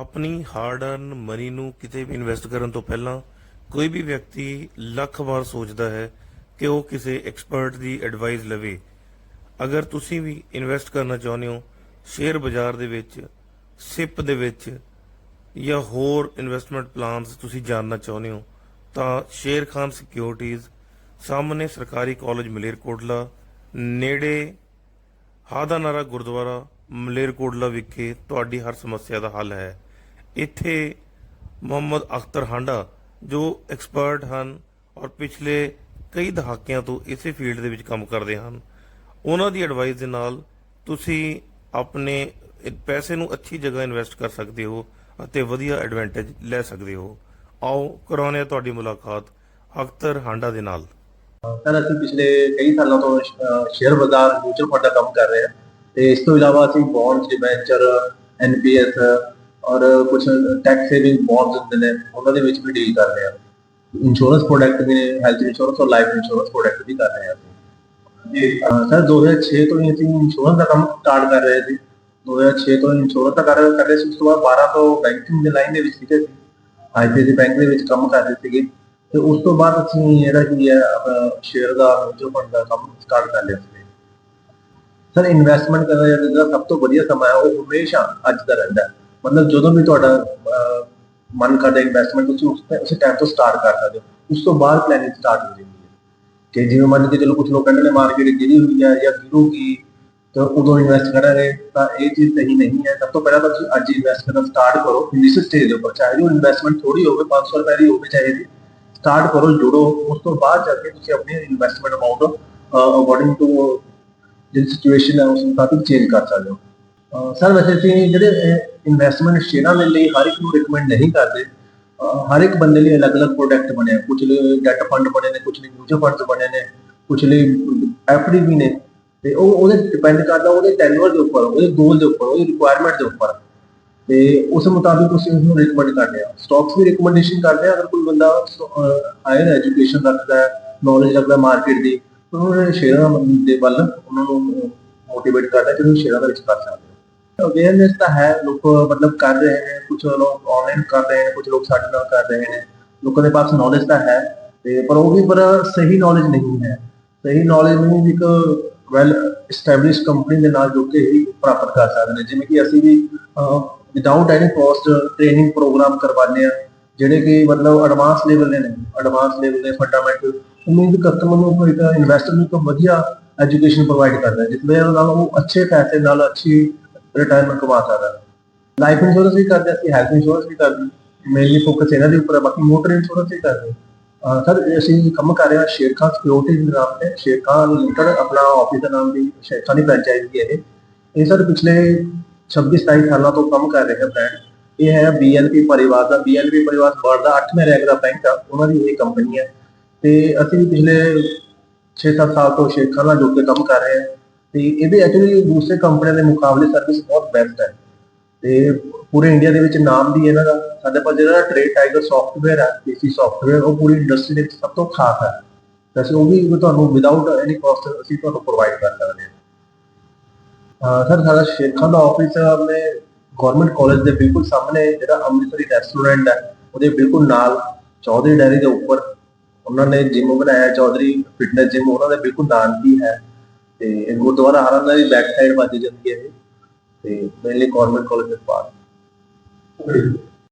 ਆਪਣੀ hard earn money ਨੂੰ ਕਿਤੇ ਵੀ ਇਨਵੈਸਟ ਕਰਨ ਤੋਂ ਪਹਿਲਾਂ ਕੋਈ ਵੀ ਵਿਅਕਤੀ ਲੱਖ ਵਾਰ ਸੋਚਦਾ ਹੈ ਕਿ ਉਹ ਕਿਸੇ ਐਕਸਪਰਟ ਦੀ ਐਡਵਾਈਸ ਲਵੇ। ਅਗਰ ਤੁਸੀਂ ਵੀ ਇਨਵੈਸਟ ਕਰਨਾ ਚਾਹੁੰਦੇ ਹੋ ਸ਼ੇਅਰ ਬਾਜ਼ਾਰ ਦੇ ਵਿੱਚ ਸਿਪ ਦੇ ਵਿੱਚ ਜਾਂ ਹੋਰ ਇਨਵੈਸਟਮੈਂਟ ਪਲਾਨਸ ਤੁਸੀਂ ਜਾਣਨਾ ਚਾਹੁੰਦੇ ਹੋ, ਤਾਂ ਸ਼ੇਰ ਖਾਨ ਸਿਕਿਉਰਿਟੀਜ਼ ਸਾਹਮਣੇ ਸਰਕਾਰੀ ਕਾਲਜ ਮਲੇਰਕੋਟਲਾ, ਨੇੜੇ ਹਾਦਾ ਗੁਰਦੁਆਰਾ ਮਲੇਰਕੋਟਲਾ ਵਿਖੇ ਤੁਹਾਡੀ ਹਰ ਸਮੱਸਿਆ ਦਾ ਹੱਲ ਹੈ। ਇੱਥੇ ਮੁਹੰਮਦ ਅਖਤਰ ਹਾਂਡਾ, ਜੋ ਐਕਸਪਰਟ ਹਨ ਔਰ ਪਿਛਲੇ ਕਈ ਦਹਾਕਿਆਂ ਤੋਂ ਇਸੇ ਫੀਲਡ ਦੇ ਵਿੱਚ ਕੰਮ ਕਰਦੇ ਹਨ, ਉਹਨਾਂ ਦੀ ਐਡਵਾਈਸ ਦੇ ਨਾਲ ਤੁਸੀਂ ਆਪਣੇ ਪੈਸੇ ਨੂੰ ਅੱਛੀ ਜਗ੍ਹਾ ਇਨਵੈਸਟ ਕਰ ਸਕਦੇ ਹੋ ਅਤੇ ਵਧੀਆ ਐਡਵਾਂਟੇਜ ਲੈ ਸਕਦੇ ਹੋ। ਆਓ, ਕਰਾਉਂਦੇ ਹਾਂ ਤੁਹਾਡੀ ਮੁਲਾਕਾਤ ਅਖਤਰ ਹਾਂਡਾ ਦੇ ਨਾਲ। ਸਰ, ਅਸੀਂ ਪਿਛਲੇ ਕਈ ਸਾਲਾਂ ਤੋਂ ਸ਼ੇਅਰ ਬਾਜ਼ਾਰ ਮਿਊਚੁਅਲ ਫੰਡ ਦਾ ਕੰਮ ਕਰ ਰਹੇ ਹਾਂ ਤੇ ਇਸ ਤੋਂ ਇਲਾਵਾ ਅਸੀਂ ਬੌਂਡਸ ਡਿਬੈਂਚਰ ਐਨਪੀਐਸ ਔਰ ਕੁਝ ਟੈਕਸ ਸੇਵਿੰਗ ਬੌਂਡਸ ਹੁੰਦੇ ਨੇ, ਉਹਨਾਂ ਦੇ ਵਿੱਚ ਵੀ ਡੀਲ ਕਰ ਰਹੇ ਹਾਂ ਇੰਸ਼ੋਰੈਂਸ ਪ੍ਰੋਡਕਟ ਵੀ ਨੇ ਹੈਲਥ ਇੰਸ਼ੋਰੈਂਸ ਔਰ ਲਾਈਫ ਇੰਸ਼ੋਰੈਂਸ ਪ੍ਰੋਡਕਟ ਵੀ ਕਰ ਰਹੇ ਹਾਂ ਅਸੀਂ ਜੀ ਸਰ 2006 ਤੋਂ ਹੀ ਅਸੀਂ ਇੰਸ਼ੋਰੈਂਸ ਦਾ ਕੰਮ ਸਟਾਰਟ ਕਰ ਰਹੇ ਸੀ। 2006 ਤੋਂ ਇੰਸ਼ੋਰੈਂਸ ਦਾ ਕਰ ਰਹੇ ਸੀ ਉਸ ਤੋਂ ਬਾਅਦ 12 ਤੋਂ ਬੈਂਕਿੰਗ ਦੇ ਲਾਈਨ ਦੇ ਵਿੱਚ ਸੀਗੇ ਆਈਸੀਆਈਸੀ ਬੈਂਕ ਦੇ ਵਿੱਚ ਕੰਮ ਕਰ ਰਹੇ ਸੀਗੇ। ਤੇ ਉਸ ਤੋਂ ਬਾਅਦ ਅਸੀਂ ਜਿਹੜਾ ਕੀ ਹੈ, ਆਪਣਾ ਸ਼ੇਅਰ ਦਾ ਮਿਊਚੁਅਲ ਫੰਡ ਦਾ ਕੰਮ ਸਟਾਰਟ ਕਰ ਲਿਆ ਸੀ ਸਰ ਇਨਵੈਸਟਮੈਂਟ ਕਰਨ ਦਾ ਜਿਹੜਾ ਸਭ ਤੋਂ ਵਧੀਆ ਸਮਾਂ ਹੈ, ਉਹ ਹਮੇਸ਼ਾ ਅੱਜ ਦਾ ਰਹਿੰਦਾ ਹੈ। ਮਤਲਬ ਜਦੋਂ ਵੀ ਤੁਹਾਡਾ ਅਹ, ਮਨ ਕਰਦਾ ਇਨਵੈਸਟਮੈਂਟ ਤੁਸੀਂ ਉਸ ਉਸ ਟਾਈਮ ਤੋਂ ਸਟਾਰਟ ਕਰ ਸਕਦੇ ਹੋ ਉਸ ਤੋਂ ਬਾਅਦ ਪਲੈਨਿੰਗ ਸਟਾਰਟ ਹੋ ਜਾਂਦੀ ਹੈ ਕਿ ਜਿਵੇਂ ਮੰਨ ਕੇ ਚਲੋ ਕੁਝ ਲੋਕ ਕਹਿੰਦੇ ਨੇ ਮਾਰਕੀਟ ਗਿਰੀ ਹੋਈ ਹੈ ਜਾਂ ਗਿਰੂਗੀ ਤਾਂ ਉਦੋਂ ਇਨਵੈਸਟ ਕਰਾਂਗੇ ਤਾਂ ਇਹ ਚੀਜ਼ ਸਹੀ ਨਹੀਂ ਹੈ ਸਭ ਤੋਂ ਪਹਿਲਾਂ ਤਾਂ ਤੁਸੀਂ ਅੱਜ ਇਨਵੈਸਟ ਕਰਨਾ ਸਟਾਰਟ ਕਰੋ ਇਨੀਸ਼ੀਅਲ ਸਟੇਜ ਦੇ ਉੱਪਰ ਚਾਹੇ ਉਹ ਇਨਵੈਸਟਮੈਂਟ ਥੋੜੀ ਹੋਵੇ 500 ਰੁਪਏ ਦੀ ਹੋਵੇ ਚਾਹੇ ਦੀ ਸਟਾਰਟ ਕਰੋ ਜੁੜੋ ਉਸ ਤੋਂ ਬਾਅਦ ਜਾ ਕੇ ਤੁਸੀਂ ਆਪਣੀ ਇਨਵੈਸਟਮੈਂਟ ਅਮਾਉਂਟ ਅਕੋਰਡਿੰਗ ਟੂ ਜਿਹੜੀ ਸਿਚੁਏਸ਼ਨ ਹੈ ਉਸ ਮੁਤਾਬਿਕ ਚੇਂਜ ਕਰ ਸਕਦੇ ਹੋ ਸਰ ਵੈਸੇ ਅਸੀਂ ਜਿਹੜੇ ਇਨਵੈਸਟਮੈਂਟ ਸ਼ੇਅਰਾਂ ਦੇ ਲਈ ਹਰ ਇੱਕ ਨੂੰ ਰეკਮੈਂਡ ਨਹੀਂ ਕਰਦੇ। ਹਰ ਇੱਕ ਬੰਦੇ ਲਈ ਅਲੱਗ-ਅਲੱਗ ਪ੍ਰੋਡਕਟ ਬਣੇ ਆ ਕੁਝ ਲਈ ਡੈਟ ਫੰਡ ਬਣੇ ਨੇ ਕੁਝ ਲਈ ਮਿਊਚੁਅਲ ਫੰਡਸ ਬਣੇ ਨੇ ਕੁਝ ਲਈ ਐਫਡੀ ਵੀ ਨੇ। ਤੇ ਉਹ ਉਹਦੇ ਡਿਪੈਂਡ ਕਰਦਾ ਉਹਦੇ ਟੈਨਵਰ ਦੇ ਉੱਪਰ, ਉਹਦੇ ਗੋਲ ਦੇ ਉੱਪਰ, ਉਹਦੀ ਰਿਕੁਆਇਰਮੈਂਟ ਦੇ ਉੱਪਰ। ਤੇ ਉਸ ਮੁਤਾਬਿਕ ਤੁਸੀਂ ਉਹਨੂੰ ਰეკਮੈਂਡ ਕਰਦੇ ਆ ਸਟਾਕਸ ਵੀ ਰეკਮੈਂਡੇਸ਼ਨ ਕਰਦੇ ਆ ਅਗਰ ਕੋਈ ਬੰਦਾ ਹਾਇਰ ਐਜੂਕੇਸ਼ਨ ਰੱਖਦਾ ਹੈ ਨੌਲੇਜ ਰੱਖਦਾ ਮਾਰਕੀਟ ਦੀ, ਉਹਨਾਂ ਸ਼ੇਅਰਾਂ ਦੇ ਵੱਲ ਉਹਨਾਂ ਨੂੰ ਮੋਟੀਵੇਟ ਕਰਦਾ ਕਿ ਉਹ ਸ਼ੇਅਰਾਂ ਦੇ ਵਿੱਚ ਕਰ ਸਕਦੇ ਅਵੇਅਰਨੈਸ ਤਾਂ ਹੈ, ਲੋਕ ਮਤਲਬ ਕਰ ਰਹੇ ਨੇ ਕੁਝ ਲੋਕ ਆਨਲਾਈਨ ਕਰ ਰਹੇ ਨੇ ਕੁਝ ਲੋਕ ਸਾਡੇ ਨਾਲ ਕਰ ਰਹੇ ਨੇ। ਲੋਕਾਂ ਦੇ ਪਾਸ ਨੌਲੇਜ ਤਾਂ ਹੈ, ਤੇ ਪਰ ਉਹ ਵੀ ਪਰ ਸਹੀ ਨੌਲੇਜ ਨਹੀਂ ਹੈ। ਸਹੀ ਨੌਲੇਜ ਨੂੰ ਇੱਕ ਵੈਲ ਐਸਟੈਬਲਿਸ਼ ਕੰਪਨੀ ਦੇ ਨਾਲ ਜੁੜ ਕੇ ਹੀ ਪ੍ਰਾਪਤ ਕਰ ਸਕਦੇ ਨੇ। ਜਿਵੇਂ ਕਿ ਅਸੀਂ ਵੀ without any cost training program ਕਰਵਾਉਂਦੇ ਆ ਜਿਹੜੇ ਕਿ ਮਤਲਬ ਐਡਵਾਂਸ ਲੈਵਲ ਦੇ ਨੇ। ਐਡਵਾਂਸ ਲੈਵਲ ਦੇ ਫੰਡਾਮੈਂਟਲ ਉਮੀਦ ਕਸਟਮਰ ਨੂੰ ਇੱਕ ਇਨਵੈਸਟਰ ਨੂੰ ਇੱਕ ਵਧੀਆ ਐਜੂਕੇਸ਼ਨ ਪ੍ਰੋਵਾਈਡ ਕਰਦਾ ਹੈ, ਜਿਸ ਨਾਲ ਉਹ ਅੱਛੇ ਪੈਸੇ ਨਾਲ, ਅੱਛੀ ਰਿਟਾਇਰਮੈਂਟ ਕਮਾ ਸਕਦਾ। ਲਾਈਫ ਇੰਸ਼ੋਰੈਂਸ ਵੀ ਕਰਦੇ ਹਾਂ, ਅਸੀਂ ਹੈਲਥ ਇੰਸ਼ੋਰੈਂਸ ਵੀ ਕਰਦੇ। ਮੇਨਲੀ ਫੋਕਸ ਇਹਨਾਂ ਦੇ ਉੱਪਰ ਹੈ ਬਾਕੀ ਮੋਟਰ ਇੰਸ਼ੋਰੈਂਸ ਵੀ ਕਰਦੇ। ਹਾਂ ਸਰ ਅਸੀਂ ਕੰਮ ਕਰ ਰਹੇ ਹਾਂ ਸ਼ੇਰਖਾਂ ਸਿਕਿਉਰਿਟੀ ਦੇ ਨਾਮ ਤੇ। ਸ਼ੇਰਖਾਂ ਲਿਮਟਡ ਆਪਣਾ ਆਫਿਸ ਦਾ ਨਾਮ ਵੀ ਸ਼ੇਰਖਾਂ ਦੀ ਫਰੈਂਚਾਈਜ਼ੀ ਹੈ ਇਹ। ਇਹ ਸਰ ਪਿਛਲੇ 26 27 ਸਾਲਾਂ ਤੋਂ ਕੰਮ ਕਰ ਰਹੇ ਹੈ ਬ੍ਰਾਂਡ ਇਹ ਹੈ ਬੀਐਨਪੀ ਪਰਿਵਾਰ ਦਾ। ਬੀਐਨਪੀ ਪਰਿਵਾਰ ਵਰਲਡ ਦਾ 8ਵਾਂ ਰੈਂਕ ਦਾ ਬੈਂਕ ਆ ਉਹਨਾਂ ਦੀ ਇਹ ਕੰਪਨੀ ਹੈ ਤੇ ਅਸੀਂ ਪਿਛਲੇ 6-7 ਸਾਲ ਤੋਂ ਸ਼ੇਰਖਾਂ ਨਾਲ ਜੁੜ ਕੇ ਕੰਮ ਕਰ ਰਹੇ ਹਾਂ। ਤੇ ਇਹਦੇ ਐਕਚੁਅਲੀ ਦੂਸਰੇ ਕੰਪਨੀਆਂ ਦੇ ਮੁਕਾਬਲੇ ਸਰਵਿਸ ਬਹੁਤ ਬੈਸਟ ਹੈ। ਤੇ ਪੂਰੇ ਇੰਡੀਆ ਦੇ ਵਿੱਚ ਨਾਮ ਵੀ ਇਹਨਾਂ ਦਾ, ਸਾਡੇ ਕੋਲ ਜਿਹੜਾ ਟ੍ਰੇਡ ਟਾਈਗਰ ਸੌਫਟਵੇਅਰ ਹੈ ਪੀਸੀ ਸੌਫਟਵੇਅਰ ਉਹ ਪੂਰੀ ਇੰਡਸਟਰੀ ਦੇ ਵਿੱਚ ਸਭ ਤੋਂ ਖਾਸ ਹੈ। ਤੇ ਅਸੀਂ ਉਹ ਵੀ ਤੁਹਾਨੂੰ ਵਿਦਆਊਟ ਐਨੀ ਕਾਸਟ ਅਸੀਂ ਤੁਹਾਨੂੰ ਪ੍ਰੋਵਾਈਡ ਕਰ ਸਕਦੇ ਹਾਂ। ਸਰ ਸਾਡਾ ਸ਼ੇਖਾਂ ਦਾ ਆਫਿਸ ਆਪਣੇ ਗਵਰਨਮੈਂਟ ਕਾਲਜ ਦੇ ਬਿਲਕੁਲ ਸਾਹਮਣੇ, ਜਿਹੜਾ ਅੰਮ੍ਰਿਤਸਰੀ ਰੈਸਟੋਰੈਂਟ ਹੈ, ਉਹਦੇ ਬਿਲਕੁਲ ਨਾਲ ਚੌਧਰੀ ਡੈਰੀ ਦੇ ਉੱਪਰ, ਉਹਨਾਂ ਨੇ ਜਿਮ ਬਣਾਇਆ, ਚੌਧਰੀ ਫਿਟਨੈਸ ਜਿਮ ਉਹਨਾਂ ਦੇ ਬਿਲਕੁਲ ਨਾਲ ਹੀ ਹੈ। ਤੇ ਗੁਰਦੁਆਰਾ ਹਰਾਂ ਦੀ ਬੈਕ ਸਾਈਡ ਵੱਜ ਜਾਂਦੀ ਹੈ ਇਹ, ਤੇ ਮੇਨਲੀ ਗਵਰਨਮੈਂਟ ਕਾਲਜ ਦੇ ਪਾਸ